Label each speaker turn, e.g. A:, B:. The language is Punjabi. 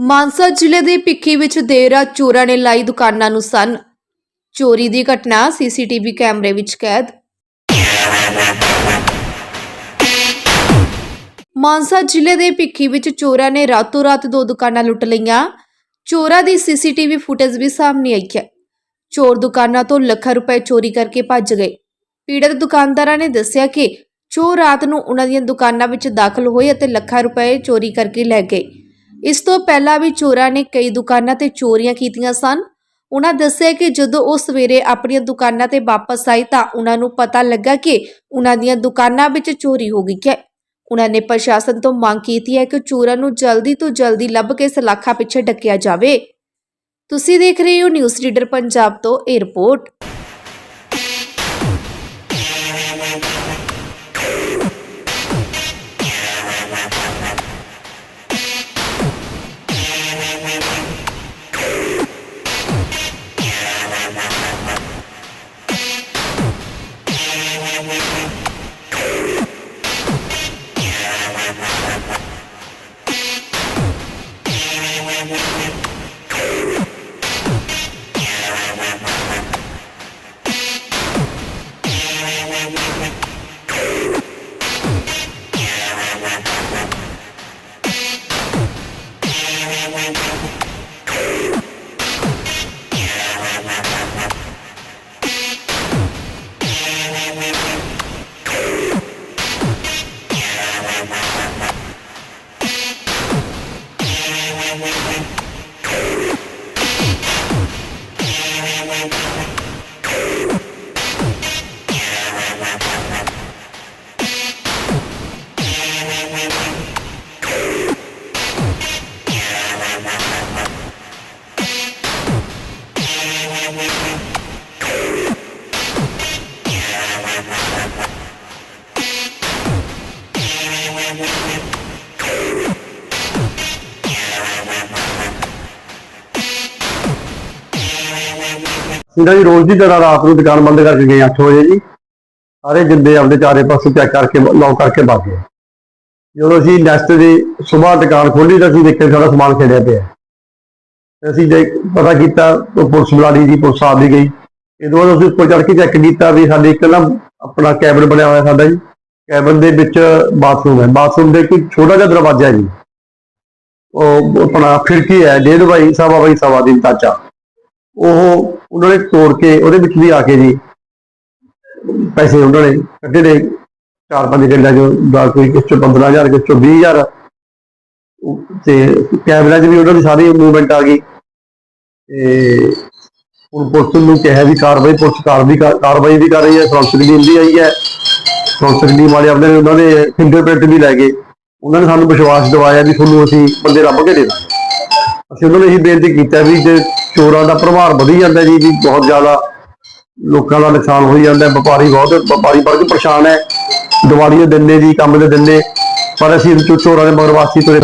A: ਮਾਨਸਾ ਜ਼ਿਲ੍ਹੇ ਦੇ ਭਿੱਖੀ ਵਿੱਚ ਦੇਰ ਰਾਤ ਚੋਰਾਂ ਨੇ ਲਾਈ ਦੁਕਾਨਾਂ ਨੂੰ ਸੰਨ। ਚੋਰੀ ਦੀ ਘਟਨਾ ਸੀਸੀਟੀਵੀ ਕੈਮਰੇ ਵਿੱਚ ਕੈਦ। ਮਾਨਸਾ ਜ਼ਿਲ੍ਹੇ ਦੇ ਭਿੱਖੀ ਵਿੱਚ ਚੋਰਾਂ ਨੇ ਰਾਤੋਂ ਰਾਤ ਦੋ ਦੁਕਾਨਾਂ ਲੁੱਟ ਲਈਆਂ। ਚੋਰਾਂ ਦੀ ਸੀਸੀਟੀਵੀ ਫੁਟੇਜ ਵੀ ਸਾਹਮਣੇ ਆਈ ਹੈ। ਚੋਰ ਦੁਕਾਨਾਂ ਤੋਂ ਲੱਖਾਂ ਰੁਪਏ ਚੋਰੀ ਕਰਕੇ ਭੱਜ ਗਏ। ਪੀੜਤ ਦੁਕਾਨਦਾਰਾਂ ਨੇ ਦੱਸਿਆ ਕਿ ਚੋਰ ਰਾਤ ਨੂੰ ਉਹਨਾਂ ਦੀਆਂ ਦੁਕਾਨਾਂ ਵਿੱਚ ਦਾਖਲ ਹੋਏ ਅਤੇ ਲੱਖਾਂ ਰੁਪਏ ਚੋਰੀ ਕਰਕੇ ਲੈ ਗਏ। ਇਸ ਤੋਂ ਪਹਿਲਾਂ ਵੀ ਚੋਰਾਂ ਨੇ ਕਈ ਦੁਕਾਨਾਂ ਤੇ ਚੋਰੀਆਂ ਕੀਤੀਆਂ ਸਨ। ਉਹਨਾਂ ਦੱਸਿਆ ਕਿ ਜਦੋਂ ਉਹ ਸਵੇਰੇ ਆਪਣੀਆਂ ਦੁਕਾਨਾਂ ਤੇ ਵਾਪਸ ਆਏ ਤਾਂ ਉਹਨਾਂ ਨੂੰ ਪਤਾ ਲੱਗਾ ਕਿ ਉਹਨਾਂ ਦੀਆਂ ਦੁਕਾਨਾਂ ਵਿੱਚ ਚੋਰੀ ਹੋ ਗਈ ਹੈ। ਉਹਨਾਂ ਨੇ ਪ੍ਰਸ਼ਾਸਨ ਤੋਂ ਮੰਗ ਕੀਤੀ ਹੈ ਕਿ ਚੋਰਾਂ ਨੂੰ ਜਲਦੀ ਤੋਂ ਜਲਦੀ ਲੱਭ ਕੇ ਸਲਾਖਾਂ ਪਿੱਛੇ ਡੱਕਿਆ ਜਾਵੇ। ਤੁਸੀਂ ਦੇਖ ਰਹੇ ਹੋ ਨਿਊਜ਼ ਰੀਡਰ ਪੰਜਾਬ ਤੋਂ ਇਹ Yeah.
B: ਇਹਨਾਂ ਦੀ ਰੋਜ਼ ਦੀ ਤਰ੍ਹਾਂ ਰਾਤ ਨੂੰ ਦੁਕਾਨ ਬੰਦ ਕਰਕੇ ਗਏ 8 ਵਜੇ ਜੀ। ਸਾਰੇ ਜਿੰਦੇ ਆਪਦੇ ਚਾਰੇ ਪਾਸੇ ਚੈੱਕ ਕਰਕੇ ਲੌਕ ਕਰਕੇ ਭੱਜ ਗਏ। ਜਦੋਂ ਅਸੀਂ ਨੈਕਸਟ ਦੀ ਸਵੇਰ ਦੁਕਾਨ ਖੋਲੀ ਤਾਂ ਅਸੀਂ ਦੇਖਿਆ ਸਾਰਾ ਸਮਾਨ ਖੇੜਿਆ ਪਿਆ। ਅਸੀਂ ਜੇ ਪਤਾ ਕੀਤਾ ਤਾਂ ਪੁਲਿਸ ਬੁਲਾੜੀ ਜੀ, ਪੁਲਿਸ ਆ ਵੀ ਗਈ। ਇਹਦੋਂ ਬਾਅਦ ਅਸੀਂ ਉੱਪਰ ਚੜ ਕੇ ਚੈੱਕ ਕੀਤਾ ਵੀ ਸਾਡੇ ਇੱਕ ਨਾ ਆਪਣਾ ਕੈਬਨ ਬਣਿਆ ਹੋਇਆ ਸਾਡਾ ਜੀ। ਕੈਬਨ ਦੇ ਵਿੱਚ ਬਾਥਰੂਮ ਹੈ। ਬਾਥਰੂਮ ਦੇ ਇੱਕ ਛੋਟਾ ਜਿਹਾ ਦਰਵਾਜ਼ਾ ਜੀ। ਉਹ ਆਪਣਾ ਖਿੜਕੀ ਹੈ ਡੇਢ ਬਾਈ ਸਵਾ ਬਾਈ ਸਵਾ ਦੀ ਤਾਚਾ ਉਹ ਉਹਨਾਂ ਨੇ ਤੋੜ ਕੇ ਉਹਦੇ ਵਿੱਚ ਵੀ ਆ ਕੇ ਜੀ ਪੈਸੇ ਉਹਨਾਂ ਨੇ ਕੱਢੇ ਨੇ। ਚਾਰ ਪੰਜ ਗੱਲਾਂ ਜੋ ਦਾ ਕੋਈ ਕਿਸ ਚੋਂ 15000 ਕਿਸ ਚੋਂ 20000 ਤੇ ਕੈਮਰਾ 'ਚ ਵੀ ਉਹਨਾਂ ਦੀ ਸਾਰੀ ਮੂਵਮੈਂਟ ਆ ਗਈ। ਤੇ ਹੁਣ ਪੁਲਿਸ ਨੂੰ ਕਿਹਾ ਵੀ ਕਾਰਵਾਈ, ਪੁਲਿਸ ਕਾਰਵਾਈ ਕਾਰਵਾਈ ਵੀ ਕਰ ਰਹੀ ਹੈ। ਫੋਰੈਂਸਿਕ ਟੀਮ ਵੀ ਆਈ ਹੈ। ਫੋਰੈਂਸਿਕ ਟੀਮ ਵਾਲੇ ਆਪਣੇ ਉਹਨਾਂ ਦੇ ਫਿੰਗਰਪ੍ਰਿੰਟ ਵੀ ਲੈ ਗਏ। ਉਹਨਾਂ ਨੇ ਸਾਨੂੰ ਵਿਸ਼ਵਾਸ ਦਿਵਾਇਆ ਵੀ ਤੁਹਾਨੂੰ ਅਸੀਂ ਬੰਦੇ ਲੱਭ ਕੇ ਦੇ ਦਾਂਗੇ। ਅਸੀਂ ਉਹਨਾਂ ਨੂੰ ਇਹੀ ਬੇਨਤੀ ਕੀਤਾ ਵੀ ਜੇ ਚੋਰਾਂ ਦਾ ਪ੍ਰਭਾਵ ਵਧੀ ਜਾਂਦਾ ਜੀ, ਵੀ ਬਹੁਤ ਜ਼ਿਆਦਾ ਲੋਕਾਂ ਦਾ ਨੁਕਸਾਨ ਹੋਈ ਜਾਂਦਾ, ਵਪਾਰੀ ਬਹੁਤ, ਵਪਾਰੀ ਵਰਗ ਪਰੇਸ਼ਾਨ ਹੈ। ਦੀਵਾਲੀ ਦੇ ਦਿਨ ਨੇ ਜੀ, ਕੰਮ ਦੇ ਦਿਨ ਨੇ, ਪਰ ਅਸੀਂ ਚੋਰਾਂ ਦੇ ਮਗਰ ਵਾਸੀ ਤੁਰੇ